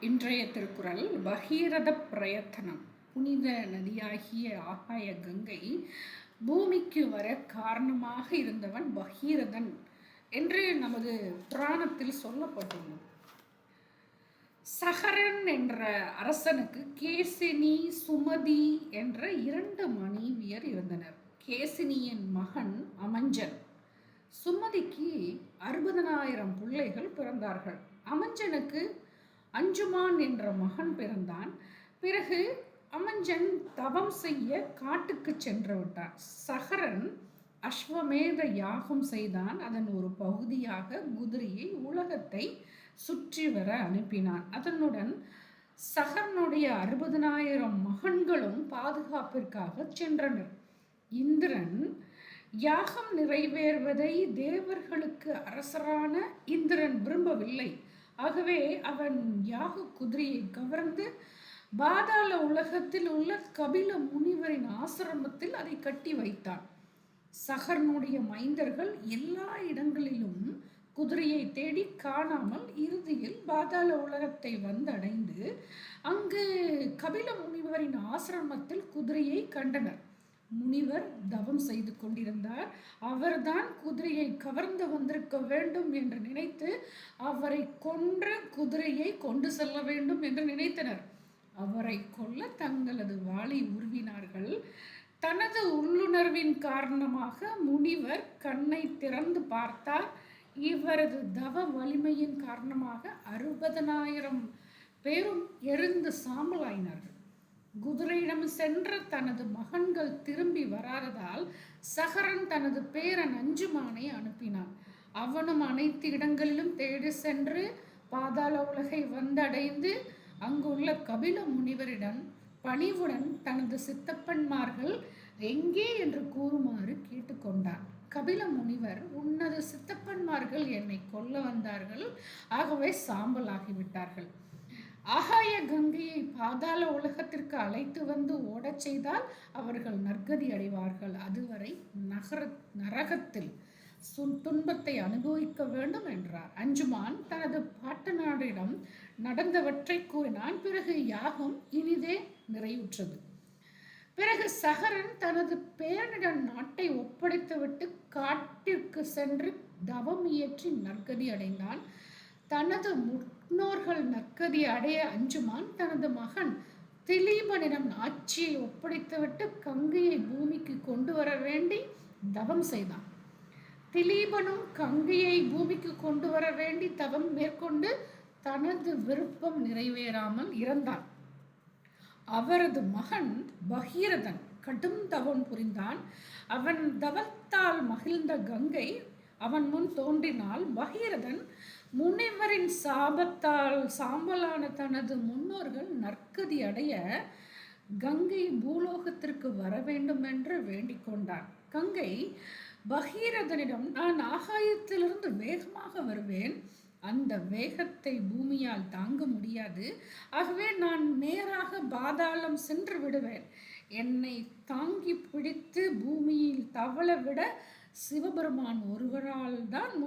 இன்றைய திருக்குறள் பகீரத பிரயத்தனம். புனித நதியாகிய ஆகாய கங்கை பூமிக்கு வர காரணமாக இருந்தவன் பகீரதன் என்று நமது புராணத்தில் சொல்லப்பட்டுள்ளது. சகரன் என்ற அரசனுக்கு கேசினி சுமதி என்ற இரண்டு மனைவியர் இருந்தனர். கேசினியின் மகன் அமஞ்சன். சுமதிக்கு அறுபதனாயிரம் பிள்ளைகள் பிறந்தார்கள். அமஞ்சனுக்கு அஞ்சுமான் என்ற மகன் பிறந்தான். பிறகு அமஞ்சன் தவம் செய்ய காட்டுக்கு சென்று விட்டான் சகரன் அஸ்வமேத யாகம் செய்தான். அதன் ஒரு பகுதியாக குதிரையை உலகத்தை சுற்றி வர அனுப்பினான். அதனுடன் சகரனுடைய அறுபதனாயிரம் மகன்களும் பாதுகாப்பிற்காக சென்றனர். இந்திரன் யாகம் நிறைவேறுவதை தேவர்களுக்கு அரசரான இந்திரன் விரும்பவில்லை. ஆகவே அவன் யாக குதிரையை கவர்ந்து பாதாள உலகத்தில் உள்ள கபில முனிவரின் ஆசிரமத்தில் அதை கட்டி வைத்தான். சகர்னுடைய மைந்தர்கள் எல்லா இடங்களிலும் குதிரையை தேடி காணாமல் இறுதியில் பாதாள உலகத்தை வந்தடைந்து அங்கு கபில முனிவரின் ஆசிரமத்தில் குதிரையை கண்டனர். முனிவர் தவம் செய்து கொண்டிருந்தார். அவர்தான் குதிரையை கவர்ந்து வந்திருக்க வேண்டும் என்று நினைத்து அவரை கொன்ற குதிரையை கொண்டு செல்ல வேண்டும் என்று நினைத்தனர். அவரை கொல்ல தங்களது வாளை உருவினார்கள். தனது உள்ளுணர்வின் காரணமாக முனிவர் கண்ணை திறந்து பார்த்தார். இவரது தவ வலிமையின் காரணமாக அறுபதனாயிரம் பேரும் எரிந்து சாம்பலாயினார்கள். குதிரையிடம் சென்ற தனது மகன்கள் திரும்பி வராததால் சகரன் தனது பேரன் அஞ்சுமானை அனுப்பினான். அவனும் அனைத்து இடங்களிலும் தேடி சென்று பாதாள உலகை வந்தடைந்து அங்குள்ள கபில முனிவரிடம் பணிவுடன் தனது சித்தப்பன்மார்கள் எங்கே என்று கூறுமாறு கேட்டுக்கொண்டார் கபில முனிவர் உன்னது சித்தப்பன்மார்கள் என்னை கொல்ல வந்தார்கள் ஆகவே சாம்பலாகிவிட்டார்கள். ஆகாய கங்கையை பாதாள உலகத்திற்கு அழைத்து வந்து ஓடச் செய்தால் அவர்கள் நற்கதி அடைவார்கள். அதுவரை நகர நரகத்தில் துன்பத்தை அனுபவிக்க வேண்டும் என்றார். அஞ்சுமான் தனது பாட்டனாரிடம் நடந்தவற்றை கூறினான் பிறகு யாகம் இனிதே நிறைவுற்றது. பிறகு சகரன் தனது பேரனிடம் நாட்டை ஒப்படைத்துவிட்டு காட்டிற்கு சென்று தவம் இயற்றி நற்கதி அடைந்தான். தனது முன்னோர்கள் நற்கதி அடைய அஞ்சுமான் தனது மகன் திலீபனிடம் ஆட்சியை ஒப்படைத்துவிட்டு கங்கையை பூமிக்கு கொண்டு வர வேண்டி தவம் செய்தான். திலீபனும் கங்கையை பூமிக்கு கொண்டு வர வேண்டி தவம் மேற்கொண்டு தனது விருப்பம் நிறைவேறாமல் இறந்தான். அவரது மகன் பகீரதன் கடும் தவம் புரிந்தான். அவன் தவத்தால் மகிழ்ந்த கங்கை அவன் முன் தோன்றினால் பகீரதன் முனிவரின் சாபத்தால் சாம்பலான தனது முன்னோர்கள் நற்கதி அடைய கங்கை பூலோகத்திற்கு வர வேண்டும் என்று வேண்டிக் கொண்டான். கங்கை பகீரதனிடம் நான் ஆகாயத்திலிருந்து வேகமாக வருவேன். அந்த வேகத்தை பூமியால் தாங்க முடியாது. ஆகவே நான் நேராக பாதாளம் சென்று விடுவேன். என்னை தாங்கி பிடித்து பூமியில் தவள விட சிவபெருமான் ஒருவரால்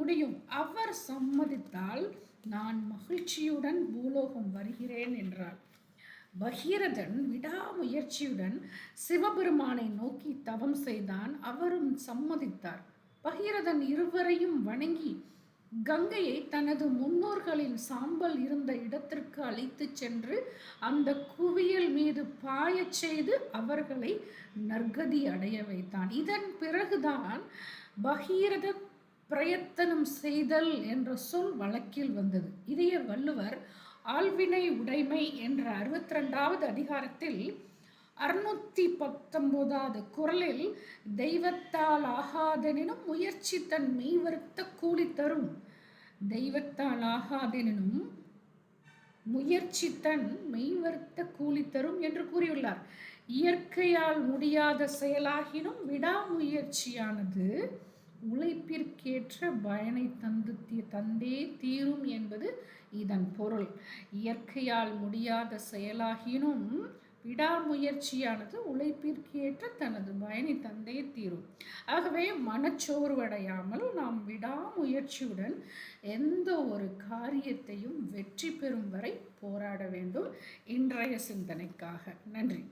முடியும். அவர் சம்மதித்தால் நான் மகிழ்ச்சியுடன் பூலோகம் வருகிறேன் என்றார் பகீரதன் விடாமுயற்சியுடன் சிவபெருமானை நோக்கி தவம் செய்தான். அவரும் சம்மதித்தார். பகீரதன் இருவரையும் வணங்கி கங்கையை தனது முன்னோர்களின் சாம்பல் இருந்த இடத்திற்கு அழைத்து சென்று அந்த குவியல் மீது பாயச் செய்து அவர்களை நற்கதி அடைய வைத்தான். இதன் பிறகுதான் பகீரத பிரயத்தனம் செய்தல் என்ற சொல் வழக்கில் வந்தது. இதய வள்ளுவர் ஆழ்வினை உடைமை என்ற அறுபத்தி ரெண்டாவது அதிகாரத்தில் அறுநூத்தி பத்தொன்பதாவது குரலில் தெய்வத்தால் ஆகாதெனினும் முயற்சி தன் மெய்வருத்த கூலி தரும். தெய்வத்தால் ஆகாதெனினும் முயற்சி தன் மெய்வருத்த கூலி தரும் என்று கூறியுள்ளார். இயற்கையால் முடியாத செயலாகினும் விடாமுயற்சியானது உழைப்பிற்கேற்ற பயனை தந்து தந்தே தீரும் என்பது இதன் பொருள். இயற்கையால் முடியாத செயலாகினும் விடாமுயற்சியானது உழைப்பிற்கேற்ற தனது பயனை தந்தே தீரும். ஆகவே மனச்சோர்வடையாமல் நாம் விடாமுயற்சியுடன் எந்த ஒரு காரியத்தையும் வெற்றி பெறும் வரை போராட வேண்டும். இன்றைய சிந்தனைக்காக. நன்றி.